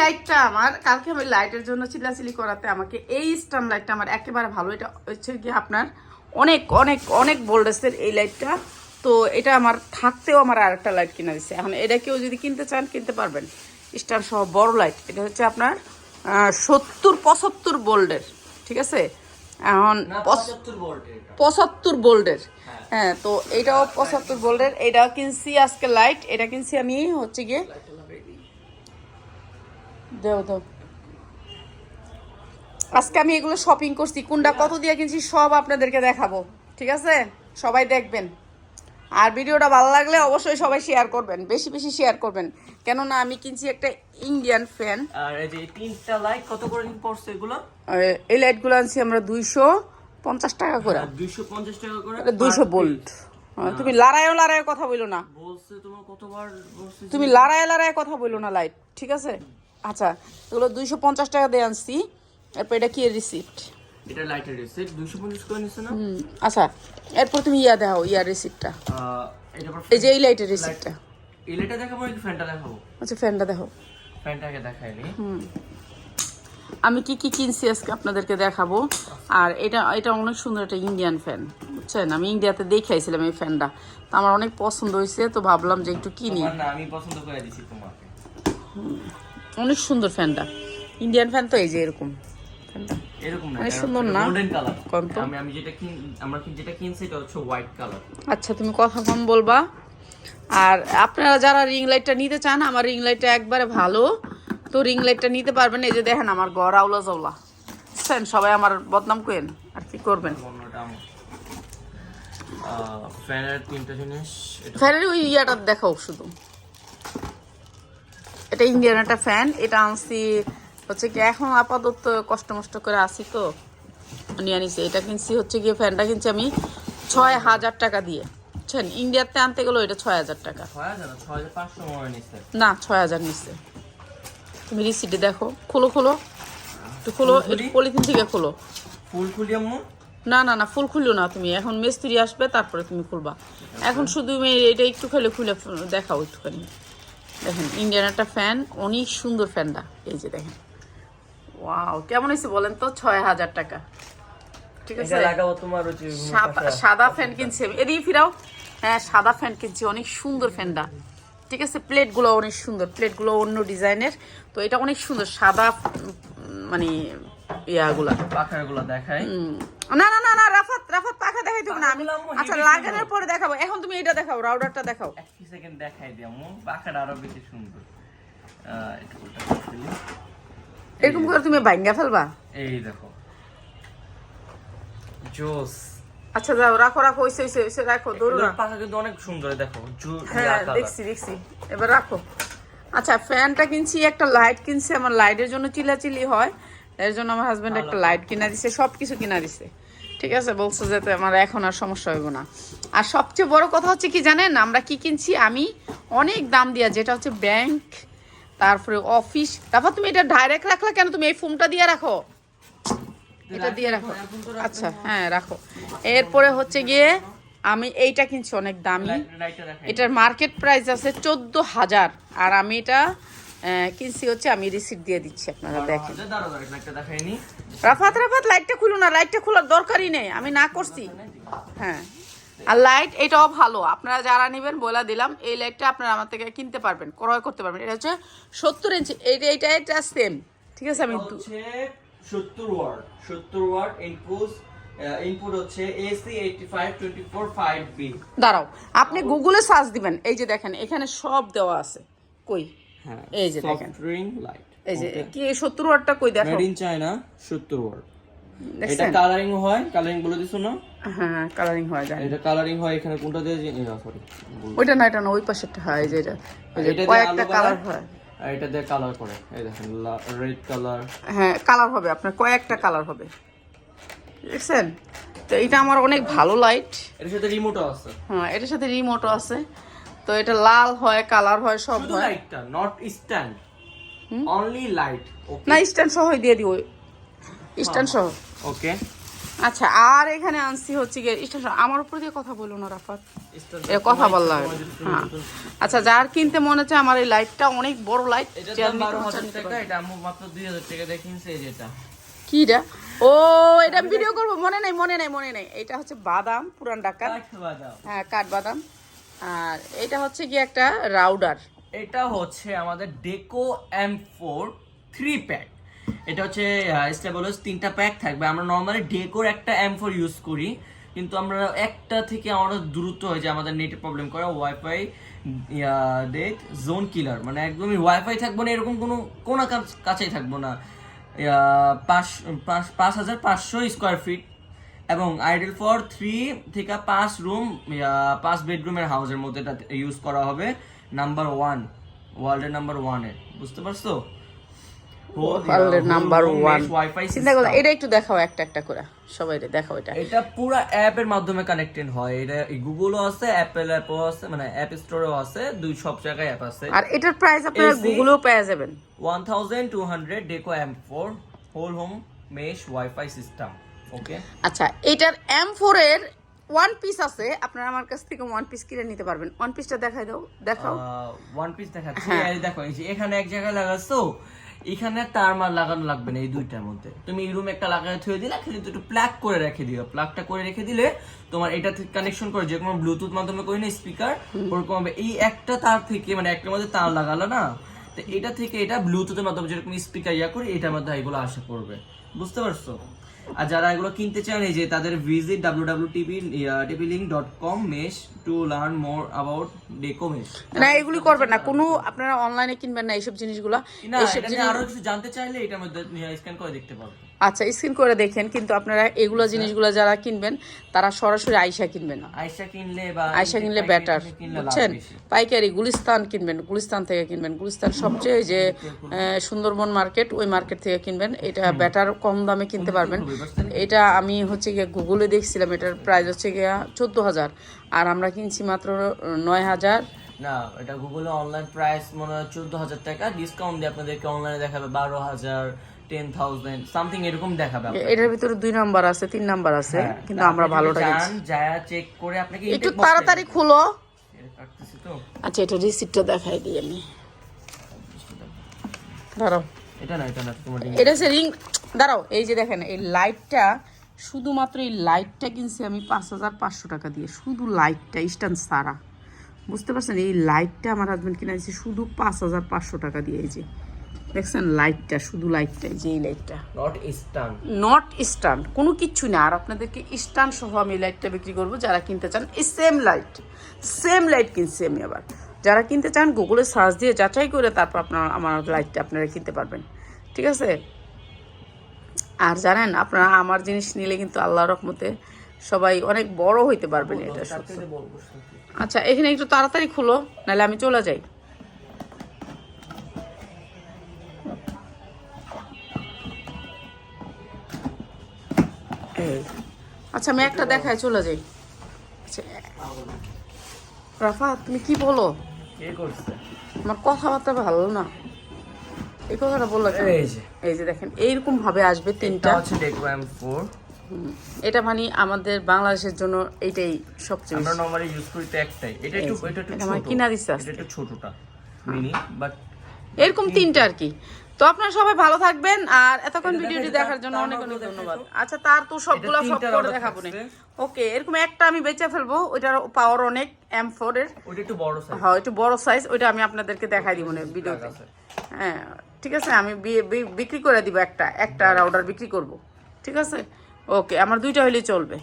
লাইটটা আমার কালকে আমি লাইটের জন্য চিল্লাচিলি করাতে আমাকে এই স্টান লাইটটা আমার একেবারে ভালো। এটা হচ্ছে কি আপনার অনেক অনেক অনেক ভোল্টেজের এই লাইটটা তো এটা আমার থাকতেও আমার আরেকটা লাইট কিনে দিচ্ছে এখন এটা কেউ যদি কিনতে চান কিনতে পারবেন। স্টার সহ বড় লাইট এটা হচ্ছে আপনার সত্তর পঁচাত্তর বোল্ডের ঠিক আছে? এখন পঁচাত্তর বোল্ডের হ্যাঁ। তো এটাও পঁচাত্তর বোল্ডের এটাও কিনছি আজকে লাইট এটা কিনছি আমি হচ্ছে গিয়ে দেও দাও। আজকে আমি এগুলো শপিং করছি। কোনটা কত দিয়ে কিনছি সব আপনাদেরকে দেখাবো। ঠিক আছে? সবাই দেখবেন। আর ভিডিওটা ভালো লাগলে অবশ্যই সবাই শেয়ার করবেন। বেশি বেশি শেয়ার করবেন। কেননা আমি কিনছি একটা ইন্ডিয়ান ফ্যান আর এই যে তিনটা লাইট কত করে দিন পড়ছে এগুলো? এই লাইটগুলো আনছি আমরা দুইশো পঞ্চাশ টাকা করে। দুইশো পঞ্চাশ টাকা করে। per বোল্ট তুমি লড়াইও লড়াইয়ের কথা বলো না। বলছে তোমার কতবার বলছে তুমি লড়াই লড়াই কথা বলো না লাইট ঠিক আছে? আচ্ছা এগুলো দুইশো পঞ্চাশ টাকা দিয়ে আনছি। এরপর এটা কি রিসিপ্ট এটা লাইটের রিসেট দুইশো পঞ্চাশ করে নিচ্ছে না? হুম আচ্ছা এরপর তুমি ইয়া দেখাও রিসিপ্টটা এই যে এই লাইটের রিসিপ্টটা এই লাইটটা দেখাবো নাকি ফ্যানটা দেখাবো? আচ্ছা ফ্যানটা দেখো ফ্যানটাকে হুম। আমি কি কি কিনছি আজকে আপনাদেরকে দেখাবো। আর এটা এটা অনেক সুন্দর একটা ইন্ডিয়ান ফ্যান বুঝছেন? আমি ইন্ডিয়াতে দেখাইছিলাম এই ফ্যানটা তো আমার অনেক পছন্দ হয়েছে তো ভাবলাম যে একটু কিনি। আমি পছন্দ করে দিছি তোমাকে। অনেক সুন্দর ফ্যানটা। ইন্ডিয়ান ফ্যান তো এই যে এরকম। ফ্যানটা এরকম না সুন্দর না? গোল্ডেন কালার কোন আমি আমি যেটা কিন আমরা কি- যেটা কিনছি এটা হচ্ছে হোয়াইট কালার আচ্ছা তুমি কথা কম বলবা। আর আপনারা যারা রিং লাইটটা নিতে চান আমার রিং লাইটটা একবারে ভালো। তো রিং লাইটটা নিতে পারবেন এই যে দেখেন আমার ঘর আউলা জাউলা। বুঝছেন? সবাই আমার বদনাম করেন আর কি করবেন? ফ্যানের তিনটা জিনিস এটা ফ্যানের ওই ইয়াটা দেখাও শুধু। এটা ইন্ডিয়ান একটা ফ্যান এটা আনছি হচ্ছে কি এখন আপাতত কষ্ট মষ্ট করে আসি তো নিয়ে আনিছি এটা কিনছি হচ্ছে গিয়ে ফ্যানটা কিনছি আমি ছয় হাজার টাকা দিয়ে। বুঝছেন? ইন্ডিয়াতে আনতে গেলো এটা ছয় হাজার টাকা। না, ছয় হাজার নিচ্ছে। তুমি রিসিটে দেখো। খোলো খোলো। একটু খোলো একটু পলিথিন থেকে খোলো। ফুল খুলি না না না ফুল খুললো না তুমি। এখন মিস্ত্রি আসবে তারপরে তুমি খুলবা। এখন শুধু এটা একটু খেলে খুলে দেখাও একটুখানি। দেখেন ইন্ডিয়ান একটা ফ্যান অনেক সুন্দর ফ্যানটা এই যে দেখেন। ওয়াও কেমন হয়েছে বলেন তো? ছয় হাজার টাকা। ঠিক আছে? লাগাবো তোমার সাদা ফ্যান কিনছি আমি। এদিকে ফিরাও। হ্যাঁ সাদা ফ্যান কিনছি। অনেক সুন্দর ফ্যানটা ঠিক আছে? প্লেটগুলো অনেক সুন্দর। প্লেটগুলো অন্য ডিজাইনের। তো এটা অনেক সুন্দর। সাদা মানে ইয়াগুলা। পাখাগুলো হুম। না না না না পাখা না আমি আচ্ছা লাগানোর পরে দেখাবো। এখন তুমি এটা দেখাও রাউডারটা দেখাও। এক সেকেন্ড দেখাই দিই আম্মু। পাখাটা আরও বেশি সুন্দর। এরকম করে তুমি ভাঙ্গা ফেলবা? এই দেখো। জোস। আচ্ছা যাও রাখো রাখো ওইসে ওইসে ওইসে রাখো দৌড়ো না। পাখা কিন্তু অনেক সুন্দর দেখো হ্যাঁ দেখছি দেখছি। এবার রাখো। আচ্ছা ফ্যানটা কিনছি একটা লাইট কিনছি আমার লাইটের জন্য চিল্লাচিল্লি হয়। এর জন্য আমার হাজবেন্ড একটা লাইট কিনা দিছে সব কিছু কিনা দিছে। ঠিক আছে বলছো যাতে আমার এখন আর সমস্যা হইব না। আর সবচেয়ে বড় কথা হচ্ছে কি জানেন আমরা কি কিনছি? আমি অনেক দাম দিয়া যেটা হচ্ছে ব্যাংক তারপরে অফিস তারপর তুমি এটা ডাইরেক্ট রাখলা কেন? তুমি এই ফোমটা দিয়ে রাখো। এটা দিয়ে রাখো। আচ্ছা হ্যাঁ রাখো। এরপরে হচ্ছে গিয়ে আমি এইটা কিনছি অনেক দামি। এটার মার্কেট প্রাইস আছে চোদ্দ হাজার। আর আমি এটা কিনছি হচ্ছে আমি রিসিট দিয়ে দিচ্ছি আপনারা দেখেন। রাফাত রাফাত লাইটটা খুলো না লাইটটা খোলার দরকারই নেই আমি না করছি। হ্যাঁ। আর লাইট এটাও ভালো আপনারা যারা নেবেন বলে দিলাম এই লাইটটা আপনারা আমার থেকে কিনতে পারবেন ক্রয় করতে পারবেন। এটা হচ্ছে সত্তর ইঞ্চি এইটা এটা এটা সেম ঠিক আছে আমি সত্তর ওয়াট সত্তর ওয়াট ইনপুট ইনপুট হচ্ছে AC eighty five twenty four five B দাঁড়াও আপনি গুগলে সার্চ দিবেন এই যে দেখেন এখানে সব দেওয়া আছে। কই? হ্যাঁ এই যে দেখেন। ড্রিং লাইট এই যে কি সত্তর ওয়াটটা কই দেখো? মেড ইন চায়না সত্তর ওয়াট এটা কালারিং হয় কালারিং বলে দিছো না? হ্যাঁ কালারিং হয়ে যায় এটা কালারিং হয় এখানে কোনটা দিয়ে সরি ওইটা না এটা না ওই পাশেরটা হয় এই যে এটা। কয়েকটা কালার হয়। আর এটা দিয়ে কালার করে। এই দেখেন রেড কালার হ্যাঁ কালার হবে আপনার কয়েকটা কালার হবে। দেখছেন? তো এটা আমার অনেক ভালো লাইটের সাথে রিমোটও আছে। হ্যাঁ এটার সাথে রিমোটও আছে। তো এটা লাল হয় কালার হয় সব হয়। লাইটটা নট স্ট্যান্ড অনলি লাইট না স্ট্যান্ড সহ দিয়ে দিও। স্ট্যান্ড সহ। ওকে আচ্ছা আর এখানে আনছি হচ্ছে গিয়ে স্টেশন আমার উপর দিয়ে কথা বলুন না রাফাত। এ কথা বললা। হ্যাঁ। আচ্ছা যার কিনতে মনে হচ্ছে আমার এই লাইটটা অনেক বড় লাইট এটা এটা মাত্র দুই হাজার টাকা দিয়ে কিনছে এই যেটা। কি রে? ও এটা ভিডিও করব মনে নেই মনে নেই মনে নেই। এটা হচ্ছে বাদাম পুরান ঢাকা কাঠ বাদাম। হ্যাঁ আর এটা হচ্ছে কি একটা রাউডার। এটা হচ্ছে আমাদের Deco M four three pack এটা হচ্ছে স্টেবলস তিনটা প্যাক থাকবে। আমরা নর্মালি ডেকোর একটা এম ফোর ইউজ করি, কিন্তু আমরা একটা থেকে আমাদের দ্রুত হয়ে যায় আমাদের নেটের প্রবলেম করে ওয়াইফাই ডেট জোন কিলার মানে একদমই ওয়াইফাই থাকব না, এরকম কোনো কোনো কাছ- কাছেই থাকব না। পাঁচ- পাঁচ হাজার পাঁচশো স্কোয়ার ফিট এবং আইডেল ফর থ্রি থেকে পাঁচ রুম পাঁচ বেডরুমের হাউসের মধ্যে এটা ইউজ করা হবে। নাম্বার ওয়ান ওয়ার্ল্ডের নাম্বার ওয়ানে বুঝতে পারছ? ওয়ার্ল্ডের নাম্বার ওয়ান চিন্তা এটা একটু দেখাও একটা একটা করে। সবাই দেখাও এটা। এটা পুরো অ্যাপের মাধ্যমে কানেক্টেড হয়। এটা গুগলও আছে অ্যাপেল অ্যাপও আছে মানে অ্যাপ স্টোরেও আছে দুই সব জায়গায় অ্যাপ আছে। আর এটার প্রাইস আপনারা গুগলেও পেয়ে যাবেন। One thousand two hundred Deco M four whole home mesh WiFi system আচ্ছা এটার এম ফোর এর ওয়ান পিস আছে। আপনারা আমার কাছ থেকে ওয়ান পিস কিনে নিতে পারবেন। ওয়ান পিসটা দেখাই দাও দেখাও। ওয়ান পিস দেখাচ্ছি। হ্যাঁ। দেখো এখানে এক জায়গায় লাগাচ্ছো এখানে তার মার লাগানো লাগবে না এই দুইটার মধ্যে। তুমি এই রুমে একটা থুয়ে দিলে একটু প্লাগ করে রেখে দিও। প্লাগটা করে রেখে দিলে তোমার এটা থেকে কানেকশন করে যে কোনো ব্লুটুথ মাধ্যমে করি না স্পিকার ওরকম হবে। এই একটা তার থেকে মানে একটার মধ্যে তার লাগালো না তো এটা থেকে এটা ব্লুটুথের মাধ্যমে যেরকম স্পিকার ইয়া করে এটার মধ্যে এগুলো আসা করবে। বুঝতে পারছ? আর যারা এগুলো কিনতে চান এই যে তাদের visit W W TV TV link dot com mesh to learn more about Deco mesh না এগুলি করবেন না। কোনো আপনারা অনলাইনে কিনবেন না এইসব জিনিসগুলো। এইসব এটা আরও কিছু জানতে চাইলে এটার মধ্যে স্ক্যান করে দেখতে পারবে আচ্ছা স্ক্রিন করে দেখেন কিন্তু আপনারা এগুলো জিনিসগুলো যারা কিনবেন তারা সরাসরি আইসা কিনবেন না। আয়সা কিনলে বা আয়সা কিনলে বেটার বুঝছেন? পাইকারি গুলিস্তান কিনবেন গুলিস্তান থেকে কিনবেন। গুলিস্তান সবচেয়ে যে সুন্দরবন মার্কেট ওই মার্কেট থেকে কিনবেন। এটা বেটার কম দামে কিনতে পারবেন। এটা আমি হচ্ছে গিয়ে গুগলে দেখছিলাম এটার প্রাইস হচ্ছে গিয়ে চোদ্দ হাজার। আর আমরা কিনছি মাত্র নয় হাজার। না এটা গুগলে অনলাইন প্রাইস মনে হয় চোদ্দ হাজার টাকা। ডিসকাউন্ট দিয়ে আপনাদেরকে অনলাইনে দেখাবে বারো হাজার টেন থাউজেন্ড সামথিং এরকম দেখাবে এটার ভিতরে দুই নাম্বার আছে তিন নাম্বার আছে হ্যাঁ, কিন্তু আমরা ভালোটা কিনছি যায়া চেক করে আপনাকে একটু তাড়াতাড়ি খুলো। আচ্ছা এটা রিসিপ্টটা দেখাই দিই আমি। দাঁড়াও। এটা না এটা না তোমার এটা হচ্ছে রিং দাঁড়াও এই যে দেখেন এই লাইটটা শুধুমাত্র এই লাইটটা কিনছি আমি পাঁচ হাজার পাঁচশো টাকা দিয়ে শুধু লাইটটা স্ট্যান্ড সারা বুঝতে পারছেন? এই লাইটটা আমার হাজব্যান্ড কিনে দিয়েছে শুধু পাঁচ হাজার পাঁচশো টাকা দিয়ে এই যে। দেখছেন লাইটটা শুধু লাইটটা এই যে এই লাইটটা নট স্টান নট স্ট্যান্ড কোনো কিচ্ছু না। আর আপনাদেরকে স্ট্যান্ড সহ আমি লাইটটা বিক্রি করব যারা কিনতে চান এই সেম লাইট সেম লাইট কিনছি আমি আবার। যারা কিনতে চান গুগলে সার্চ দিয়ে যাচাই করে তারপর আপনারা আমার লাইটটা আপনারা কিনতে পারবেন। ঠিক আছে? আর জানেন আপনারা আমার জিনিস নিলে কিন্তু আল্লাহর রহমতে সবাই অনেক বড় হইতে পারবেন এটা। আচ্ছা এখানে একটু তাড়াতাড়ি খুলো নাহলে আমি চলে যাই। আচ্ছা আমি একটা দেখায় চলে যাই। আচ্ছা রাফা তুমি কি বলো? আমার কথাবার্তা ভালো না। এই কথাটা বলল এই যে। এই যে দেখেন এইরকম ভাবে আসবে তিনটা। হচ্ছে ডেকো ফোর এটা মানে আমাদের বাংলাদেশের জন্য এটাই সবচেয়ে আমরা। নরমালি ইউজ করি তো একটাই। এটা একটু এটা একটু এটা ছোট। কিনা দিছে এটা একটু ছোটটা মিনি বাট এরকম তিনটা আর কি। তো আপনারা সবাই ভালো থাকবেন আর এতক্ষণ ভিডিওটি দেখার জন্য অনেক অনেক ধন্যবাদ। আচ্ছা তার তো সবগুলো সব করে দেখাবো না। ওকে এরকম একটা আমি বেচে ফেলব ওইটার পাওয়ার অনেক এম ফোর এর। ওটা একটু বড় সাইজ হ্যাঁ একটু বড় সাইজ ওইটা আমি আপনাদেরকে দেখাই দিব না ভিডিওতে। হ্যাঁ ঠিক আছে আমি বিক্রি করে দিব একটা একটা অর্ডার বিক্রি করব। ঠিক আছে? ওকে আমার দুইটা হইলেই চলবে।